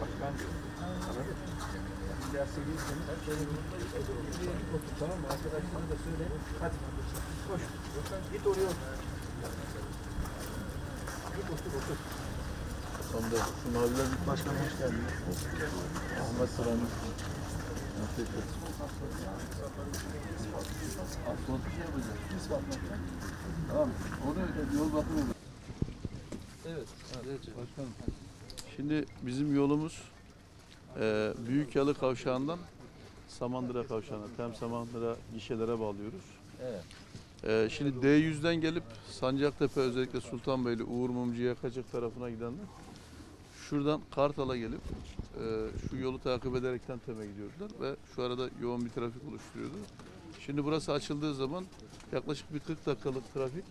Başkan diyor. Anladın mı? İlyas gelirseniz şöyle bir otur tamam mı? Arkadaşlarına da söyle. Hadi. Koş. Git oraya otur. Git otur otur. Sonunda şu maviler bir Başkan hoş geldin. Ahmet Sıran'ın Afiyet olsun. Asfalt bir şey yapacağız. Tamam. O da öyle yol bakımı. Evet. Başkanım. Şimdi bizim yolumuz e, Büyük Yalı Kavşağı'ndan Samandıra Kavşağı'na, Tem Samandıra gişelere bağlıyoruz. Evet. E, şimdi D100'den gelip Sancaktepe özellikle Sultanbeyli, Uğur Mumcu Yakacık tarafına gidenler şuradan Kartal'a gelip e, şu yolu takip ederekten Tem'e gidiyordular ve şu arada yoğun bir trafik oluşturuyordu. Şimdi burası açıldığı zaman yaklaşık bir 40 dakikalık trafik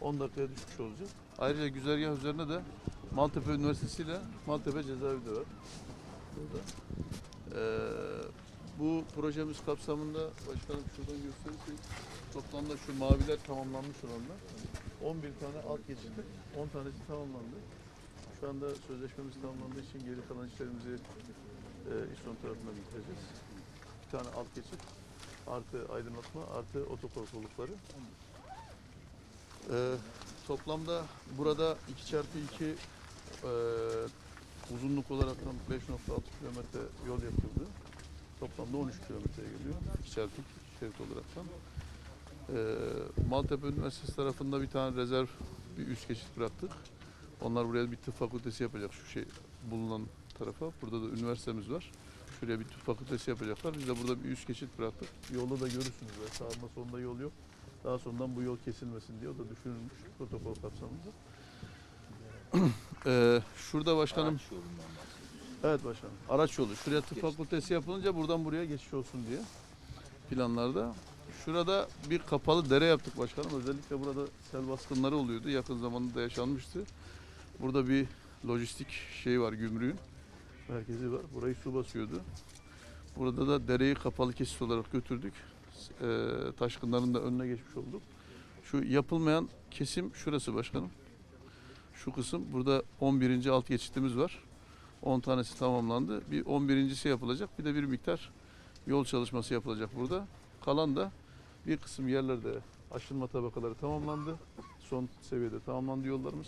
10 dakikaya düşmüş olacak. Ayrıca güzergah üzerine de Maltepe Üniversitesi ile Maltepe Cezaevi de var. Burada. Ee, bu projemiz kapsamında başkanım şuradan gösterirsek toplamda şu maviler tamamlanmış olanlar 11 tane alt geçittir. 10 tanesi tamamlandı. Şu anda sözleşmemiz tamamlandığı için geri kalan işlerimizi e, İSON tarafından bitireceğiz. Bir tane alt geçit artı aydınlatma artı otokol kollukları. Ee, toplamda burada 2 çarpı 2 e, uzunluk olarak 5.6 kilometre yol yapıldı. Toplamda 13 kilometreye geliyor. 2 çarpı 2 şerit olaraktan. Ee, Maltepe Üniversitesi tarafında bir tane rezerv bir üst geçit bıraktık. Onlar buraya bir tıp fakültesi yapacak şu şey bulunan tarafa. Burada da üniversitemiz var. Şuraya bir tıp fakültesi yapacaklar. Biz de burada bir üst geçit bıraktık. Yolda da görürsünüz. Böyle sağında solunda yol yok. Daha sonradan bu yol kesilmesin diye o da düşünülmüş protokol kapsamında. Ee, şurada başkanım, evet başkanım, araç yolu. Şuraya tıp fakültesi yapılınca buradan buraya geçiş olsun diye planlarda. Şurada bir kapalı dere yaptık başkanım. Özellikle burada sel baskınları oluyordu. Yakın zamanda da yaşanmıştı. Burada bir lojistik şey var, gümrüğün merkezi var. Burayı su basıyordu. Burada da dereyi kapalı kesit olarak götürdük. Ee, taşkınların da önüne geçmiş olduk. Şu yapılmayan kesim şurası başkanım. Şu kısım burada 11. alt geçitimiz var. 10 tanesi tamamlandı. Bir 11.si yapılacak. Bir de bir miktar yol çalışması yapılacak burada. Kalan da bir kısım yerlerde aşınma tabakaları tamamlandı. Son seviyede tamamlandı yollarımız.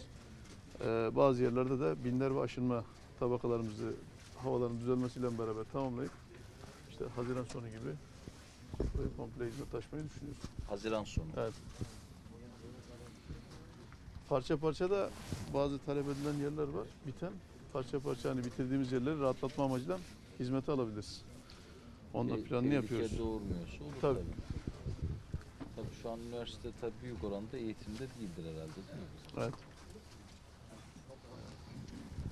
Ee, bazı yerlerde de binler ve aşınma tabakalarımızı havaların düzelmesiyle beraber tamamlayıp işte Haziran sonu gibi burayı komple hizmet açmayı düşünüyoruz. Haziran sonu. Evet. Parça parça da bazı talep edilen yerler var. Biten parça parça hani bitirdiğimiz yerleri rahatlatma amacıyla hizmete alabiliriz. Onda Te- planını tehlike yapıyoruz. doğurmuyorsa olur Tabii. tabii. Tabii şu an üniversite tabii büyük oranda eğitimde değildir herhalde değil mi? Evet.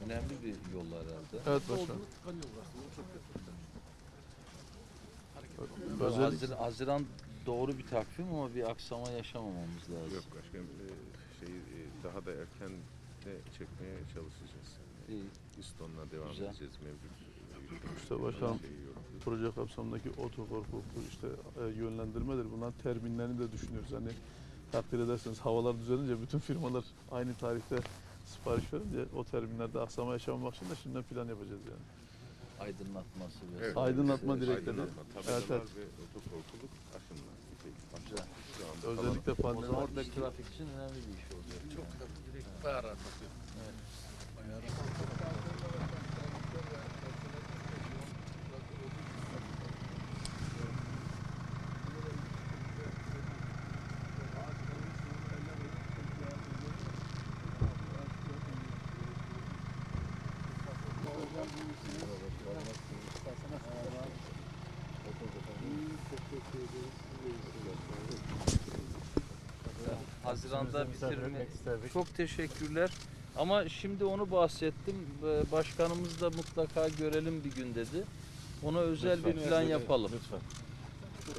Önemli bir yol herhalde. Evet başkanım. Özellikle Hazir- Haziran doğru bir takvim ama bir aksama yaşamamamız lazım. Yok başkanım e, şeyi e, daha da erken de çekmeye çalışacağız. İyi. İston'la devam Güzel. edeceğiz mevcut. İşte yok. proje kapsamındaki otokorku işte e, yönlendirmedir. Bunların terminlerini de düşünüyoruz. Hani takdir ederseniz havalar düzelince bütün firmalar aynı tarihte sipariş verince o terminlerde aksama yaşamamak için de şimdiden plan yapacağız yani. Aydınlatması ve Evet, Aydınlatma aydınlatma, Evet, evet. ve otokorkuluk aşınma. Güzel. Özellikle O pandemi zaman bir trafik için önemli bir iş olacak. Çok Haziran'da bitirme. Çok teşekkürler. Ama şimdi onu bahsettim. Ee, Başkanımız da mutlaka görelim bir gün dedi. Ona özel bir plan yapalım. Lütfen.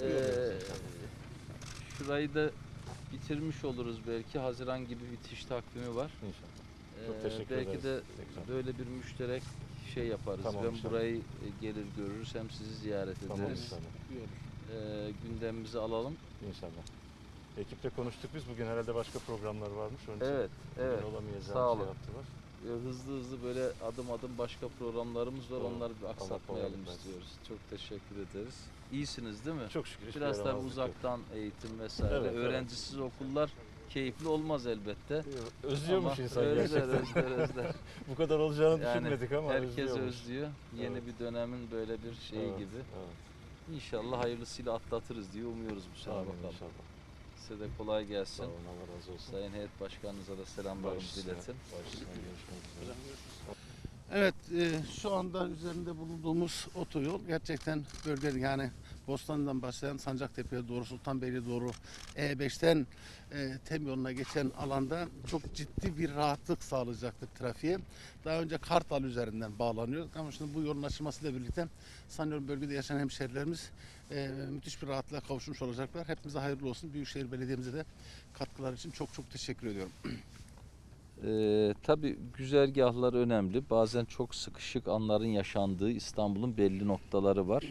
Ee, şurayı da bitirmiş oluruz belki. Haziran gibi bitiş takvimi var. İnşallah. Çok Ee, teşekkür belki ederiz. de Tekrar. böyle bir müşterek şey yaparız. Tamam, ben inşallah. burayı e, gelir görürüz hem sizi ziyaret Tamam ederiz. inşallah. Ee, gündemimizi alalım. İnşallah. Ekiple konuştuk biz. Bugün herhalde başka programlar varmış. Onun için Evet, bugün evet. Sağ olun. şey yaptılar. e, hızlı hızlı böyle adım adım başka programlarımız var. Doğru. Onları bir aksatmayalım kolaylık versin. istiyoruz. Çok teşekkür ederiz. İyisiniz değil mi? Çok şükür. hiçbir Biraz tabii yaramazlık yok. uzaktan eğitim vesaire. Evet, evet. Öğrencisiz okullar keyifli olmaz elbette. Özlüyormuş Ama insan özler, gerçekten. özler, özler. Bu kadar olacağını Yani düşünmedik ama Herkes özlüyormuş. özlüyor. Yeni Evet. bir dönemin böyle bir şeyi Evet, gibi. evet. İnşallah hayırlısıyla atlatırız diye umuyoruz bu sene Amin bakalım. inşallah. Size de kolay Sağ gelsin. olun Allah razı olsun. Sayın Heyet Başkanınıza da selamlarımızı iletin. baş üstüne görüşmek üzere. Evet, e, şu anda üzerinde bulunduğumuz otoyol gerçekten bölge yani Bostanlı'dan başlayan Sancaktepe'ye doğru Sultanbeyli'ye doğru E5'ten e, TEM yoluna geçen alanda çok ciddi bir rahatlık sağlayacaktır trafiğe. Daha önce Kartal üzerinden bağlanıyor ama şimdi bu yolun açılmasıyla birlikte sanıyorum bölgede yaşayan hemşehrilerimiz e, müthiş bir rahatlığa kavuşmuş olacaklar. Hepimize hayırlı olsun. Büyükşehir Belediye'mize de katkılar için çok çok teşekkür ediyorum. Ee, tabii güzergahlar önemli. Bazen çok sıkışık anların yaşandığı İstanbul'un belli noktaları var.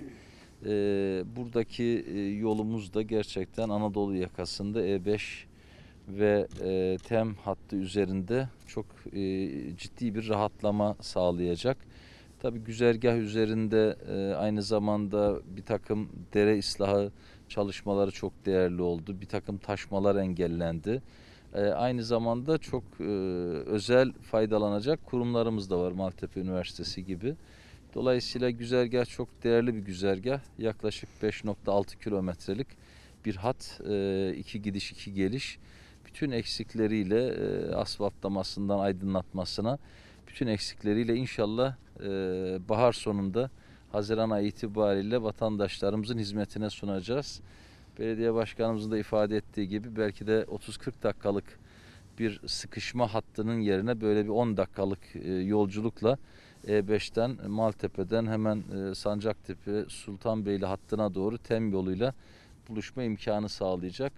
Ee, buradaki e, yolumuz da gerçekten Anadolu yakasında E5 ve e, TEM hattı üzerinde çok e, ciddi bir rahatlama sağlayacak. Tabii güzergah üzerinde e, aynı zamanda bir takım dere ıslahı çalışmaları çok değerli oldu. Bir takım taşmalar engellendi. E, aynı zamanda çok e, özel faydalanacak kurumlarımız da var Maltepe Üniversitesi gibi. Dolayısıyla güzergah çok değerli bir güzergah. Yaklaşık 5.6 kilometrelik bir hat, e, iki gidiş iki geliş. Bütün eksikleriyle e, asfaltlamasından aydınlatmasına, bütün eksikleriyle inşallah e, bahar sonunda Haziran ayı itibariyle vatandaşlarımızın hizmetine sunacağız. Belediye başkanımızın da ifade ettiği gibi belki de 30-40 dakikalık bir sıkışma hattının yerine böyle bir 10 dakikalık yolculukla E5'ten Maltepe'den hemen e, Sancaktepe Sultanbeyli hattına doğru TEM yoluyla buluşma imkanı sağlayacak.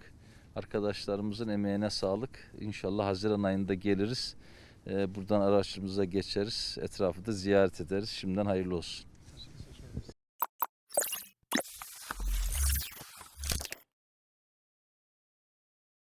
Arkadaşlarımızın emeğine sağlık. İnşallah Haziran ayında geliriz. E, buradan araçlarımıza geçeriz. Etrafı da ziyaret ederiz. Şimdiden hayırlı olsun.